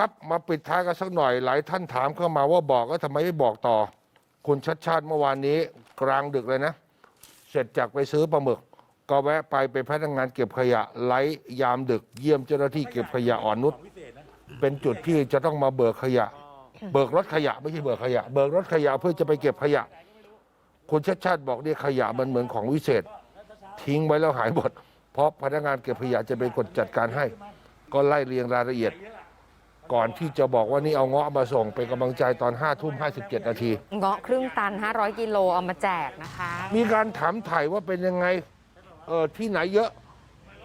ครับมาปิดท้ายกันสักหน่อยหลายท่านถามเข้ามาว่าบอกก็ทำไมไม่บอกต่อ คุณชัดชาติเมื่อวานนี้กลางดึกเลยนะ เสร็จจากไปซื้อปลาหมึก ก็แวะไปเป็นพนักงานเก็บขยะไล่ยามดึกเยี่ยมเจ้าหน้าที่เก็บขยะอ่อนนุชเป็นจุดที่จะต้องมาเบิกขยะ เบิกรถขยะไม่ใช่เบิกขยะ เบิกรถขยะเพื่อจะไปเก็บขยะ คุณชัดชาติบอกเนี่ยขยะมันเหมือนของวิเศษ ทิ้งไว้แล้วหายหมดเพราะพนักงานเก็บขยะจะเป็นคนจัดการให้ ก็ไล่เรียงรายละเอียด ก่อนที่จะบอกว่านี่เอาเงาะมาส่งเป็นกำลังใจตอน5้าทุ่มห้นาที เงาะครึ่งตัน 500 กิโลเอามาแจกนะคะ มีการถามถ่ายว่าเป็นยังไงเออที่ไหนเยอะ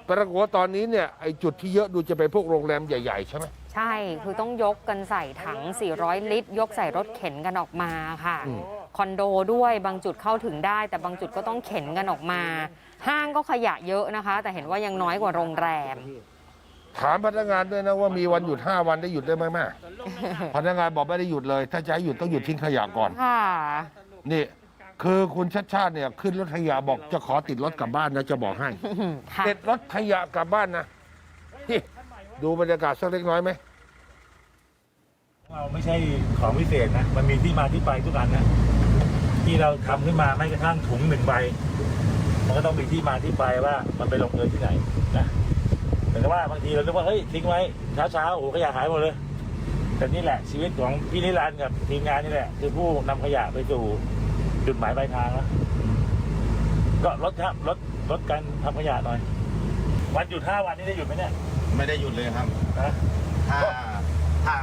ปรากฏว่าตอนนี้เนี่ยไอ้จุดที่เยอะดูจะเป็นพวกโรงแรมใหญ่ ๆ ใช่ไหม ใช่คือต้องยกกันใส่ถัง 400 ลิตร ยกใส่รถเข็นกันออกมาค่ะ อืม คอนโดด้วยบางจุดเข้าถึงได้ แต่บางจุดก็ต้องเข็นกันออกมา ห้างก็ขยะเยอะนะคะ แต่เห็นว่ายังน้อยกว่าโรงแรม ถามพนักงานด้วยนะว่ามีวันหยุด 5 วันได้หยุดได้ไหมแม่พนักงานบอกไม่ได้หยุดเลย ถ้าจะให้หยุดต้องหยุดทิ้งขยะก่อน ค่ะ นี่คือคุณชัดชาติเนี่ยขึ้นรถขยะบอกจะขอติดรถกลับบ้านนะจะบอกให้ ค่ะ ติดรถขยะกลับบ้านนะนี่ดูบรรยากาศสักเล็กน้อยไหม เราไม่ใช่ของพิเศษนะ มันมีที่มาที่ไปทุกอันนะ ที่เราทำขึ้นมาไม่กระทั่งถุงหนึ่งใบ มันก็ต้องมีที่มาที่ไปว่ามันไปลงเอยที่ไหนนะเหมือนกับ ว่าบางทีเราคิดว่าเฮ้ยทิ้งไว้เช้าเช้าๆโอ้โหขยะหายหมดเลย แต่นี่แหละชีวิตของพี่นิรันดร์กับทีมงานนี่แหละ คือผู้นำขยะไปสู่จุดหมายปลายทางแล้วก็ลดครับลดลดการทำขยะหน่อย วันหยุดห้าวันนี้ได้หยุดไหมเนี่ยไม่ได้หยุดเลยครับ นะ ถ้าถ้า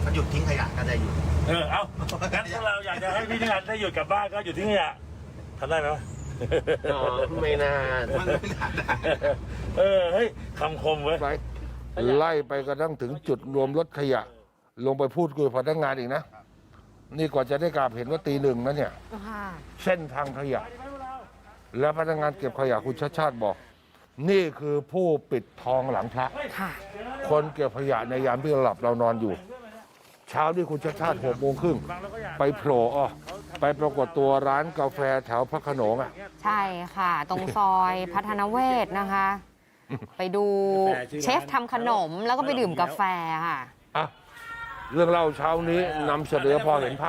เขาหยุดทิ้งขยะก็ได้หยุด เออ เอางั้นถ้าเราอยากจะให้พี่นิรันดร์ได้หยุดกลับบ้านก็หยุดทิ้งขยะทำได้ไหมวะไม่น่า มันไม่น่าได้ เออเฮ้ยคำคมเว้ย ไปไล่ไปกระทั่งถึงจุดรวมรถขยะ ลงไปพูดคุยกับพนักงานอีกนะ นี่กว่าจะได้กราบเห็นว่าตีหนึ่งนะเนี่ย ค่ะเส้นทางขยะ และพนักงานเก็บขยะคุณชาติชาติบอก นี่คือผู้ปิดทองหลังพระ ค่ะคนเก็บขยะในยามที่เราหลับเรานอนอยู่ เช้าที่คุณชาติชาติหกโมงครึ่งไปโผล่อ้อไปปรากฏตัวร้านกาแฟแถวพระโขนงอะ ใช่ค่ะ ตรงซอยพัฒนเวศนะคะ ไปดูเชฟทำขนมแล้วก็ไปดื่มกาแฟค่ะ อะ เรื่องเล่าเช้านี้นำเสนอพอเห็นภาพ